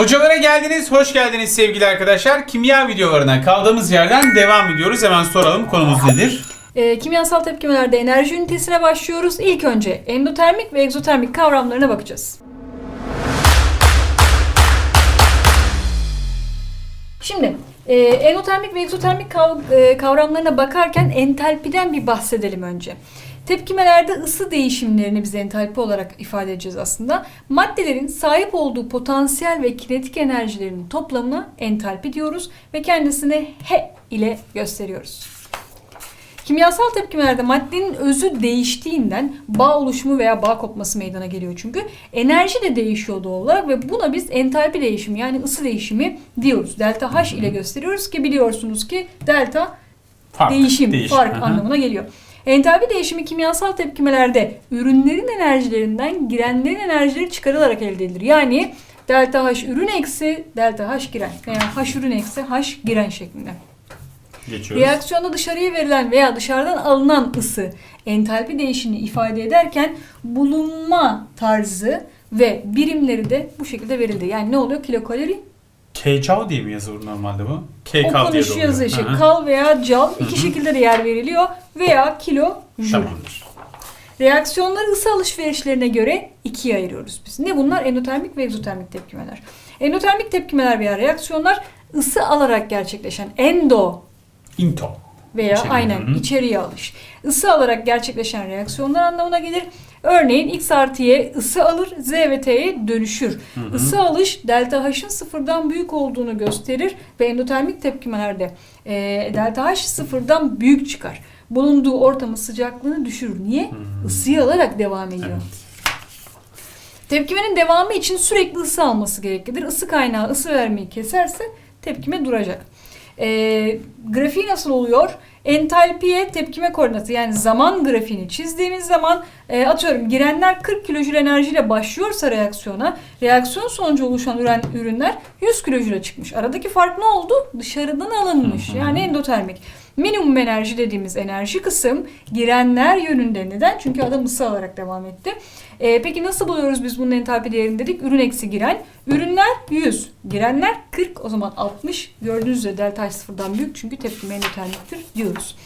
Hocalara geldiniz, hoş geldiniz sevgili arkadaşlar. Kimya videolarına kaldığımız yerden devam ediyoruz. Hemen soralım konumuz nedir? E, kimyasal tepkimelerde enerji ünitesine başlıyoruz. İlk önce endotermik ve egzotermik kavramlarına bakacağız. Şimdi e, endotermik ve egzotermik kav- e, kavramlarına bakarken entalpiden bir bahsedelim önce. Tepkimelerde ısı değişimlerini biz entalpi olarak ifade edeceğiz aslında. Maddelerin sahip olduğu potansiyel ve kinetik enerjilerinin toplamına entalpi diyoruz ve kendisini H ile gösteriyoruz. Kimyasal tepkimelerde maddenin özü değiştiğinden bağ oluşumu veya bağ kopması meydana geliyor çünkü. Enerji de değişiyor doğal olarak ve buna biz entalpi değişimi yani ısı değişimi diyoruz. Delta H ile gösteriyoruz ki biliyorsunuz ki delta Fark, değişim, fark Aha. anlamına geliyor. Entalpi değişimi kimyasal tepkimelerde ürünlerin enerjilerinden girenlerin enerjileri çıkarılarak elde edilir. Yani delta H ürün eksi delta H giren veya H ürün eksi H giren şeklinde. Geçiyoruz. Reaksiyonda dışarıya verilen veya dışarıdan alınan ısı entalpi değişimini ifade ederken bulunma tarzı ve birimleri de bu şekilde verildi. Yani ne oluyor? Kilokalori Kcal diye mi yazılır normalde bu? Kcal diye okunuş de oluyor. yazı şey. Aha. Kal veya cal iki şekilde de yer veriliyor veya kilo jül. Tamamdır. Reaksiyonları ısı alışverişlerine göre ikiye ayırıyoruz biz. Ne bunlar? Endotermik ve egzotermik tepkimeler. Endotermik tepkimeler veya reaksiyonlar ısı alarak gerçekleşen endo Into. veya İçeriye, aynen hı hı. içeriye alış. Isı alarak gerçekleşen reaksiyonlar anlamına gelir. Örneğin X artı Y ısı alır, Z ve T'ye dönüşür. hı. Isı alış delta H'ın sıfırdan büyük olduğunu gösterir ve endotermik tepkimelerde e, delta H sıfırdan büyük çıkar. Bulunduğu ortamın sıcaklığını düşürür. Niye? Isıyı alarak devam ediyor. Evet. Tepkimenin devamı için sürekli ısı alması gereklidir. Isı kaynağı ısı vermeyi keserse tepkime duracak. Ee, grafiği nasıl oluyor? Entalpiye tepkime koordinatı yani zaman grafiğini çizdiğimiz zaman e, atıyorum girenler 40 kilojül enerjiyle başlıyorsa reaksiyona reaksiyon sonucu oluşan ürün, ürünler 100 kilojüle çıkmış. Aradaki fark ne oldu? Dışarıdan alınmış. Yani endotermik. Minimum enerji dediğimiz enerji kısım girenler yönünde. Neden? Çünkü adam ısı alarak devam etti. Ee, peki nasıl buluyoruz biz bunun entalpi değerini dedik? Ürün eksi giren. Ürünler 100. Girenler 40. O zaman 60. Gördüğünüz üzere delta sıfırdan büyük çünkü tepkime endotermiktir diyoruz.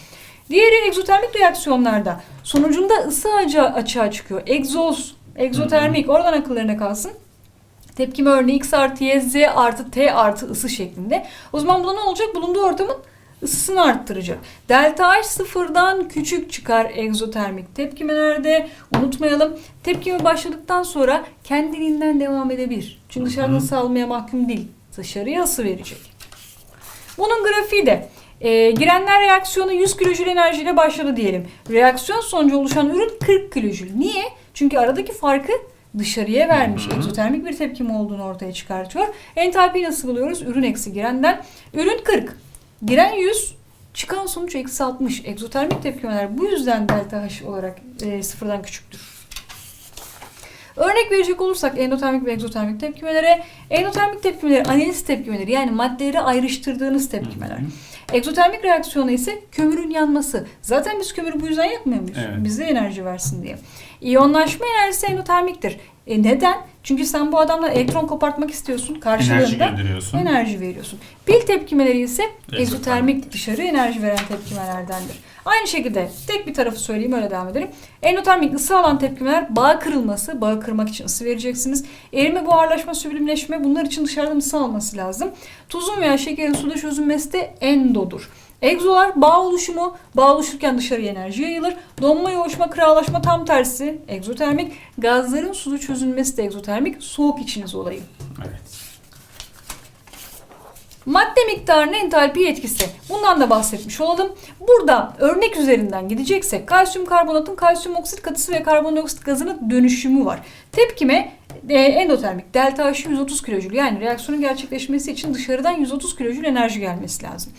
Diğeri egzotermik reaksiyonlarda sonucunda ısı açığa çıkıyor. Egzoz, egzotermik oradan akıllarına kalsın. Tepkime örneği X artı Y, Z artı T artı ısı şeklinde. O zaman bu ne olacak? Bulunduğu ortamın ısısını arttıracak. Delta H sıfırdan küçük çıkar egzotermik tepkimelerde. Unutmayalım. Tepkime başladıktan sonra kendiliğinden devam edebilir. Çünkü dışarıdan ısı almaya mahkum değil. Dışarıya ısı verecek. Bunun grafiği de e, girenler reaksiyonu 100 kilojül enerjiyle başladı diyelim. Reaksiyon sonucu oluşan ürün 40 kilojül. Niye? Çünkü aradaki farkı dışarıya vermiş. Egzotermik bir tepkime olduğunu ortaya çıkartıyor. Entalpiyi nasıl buluyoruz? Ürün eksi girenden. Ürün 40. Giren 100. Çıkan sonuç eksi 60. Egzotermik tepkimeler bu yüzden delta H olarak e, sıfırdan küçüktür. Örnek verecek olursak endotermik ve egzotermik tepkimelere, endotermik tepkimeleri analiz tepkimeleri yani maddeleri ayrıştırdığınız tepkimeler. Egzotermik reaksiyonu ise kömürün yanması. Zaten biz kömürü bu yüzden yakmıyor muyuz? Evet. Bize enerji versin diye. İyonlaşma enerjisi endotermiktir. E neden? Çünkü sen bu adamdan elektron kopartmak istiyorsun. Enerji Karşılığında gönderiyorsun. enerji veriyorsun. Pil tepkimeleri ise egzotermik dışarı enerji veren tepkimelerdendir. Aynı şekilde tek bir tarafı söyleyeyim öyle devam edelim. Endotermik ısı alan tepkimeler bağ kırılması, bağı kırmak için ısı vereceksiniz. Erime, buharlaşma, süblimleşme bunlar için dışarıdan ısı alması lazım. Tuzun veya şekerin suda çözünmesi de endodur. Egzolar bağ oluşumu, bağ oluşurken dışarıya enerji yayılır. Donma, yoğuşma, kıralaşma tam tersi egzotermik. Gazların suda çözünmesi de egzotermik. Soğuk içiniz olayı. Evet. Madde miktarının entalpi etkisi. Bundan da bahsetmiş olalım. Burada örnek üzerinden gideceksek kalsiyum karbonatın kalsiyum oksit katısı ve karbondioksit gazının dönüşümü var. Tepkime e, endotermik delta H 130 kilojül yani reaksiyonun gerçekleşmesi için dışarıdan 130 kilojül enerji gelmesi lazım.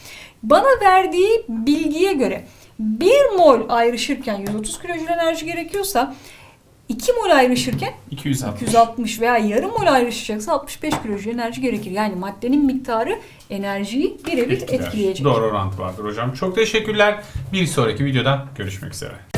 Bana verdiği bilgiye göre 1 mol ayrışırken 130 kilojül enerji gerekiyorsa 2 mol ayrışırken 260. 260 veya yarım mol ayrışacaksa 65 kilojül enerji gerekir. Yani maddenin miktarı enerjiyi birebir etkileyecek. Doğru orantı vardır hocam. Çok teşekkürler. Bir sonraki videoda görüşmek üzere.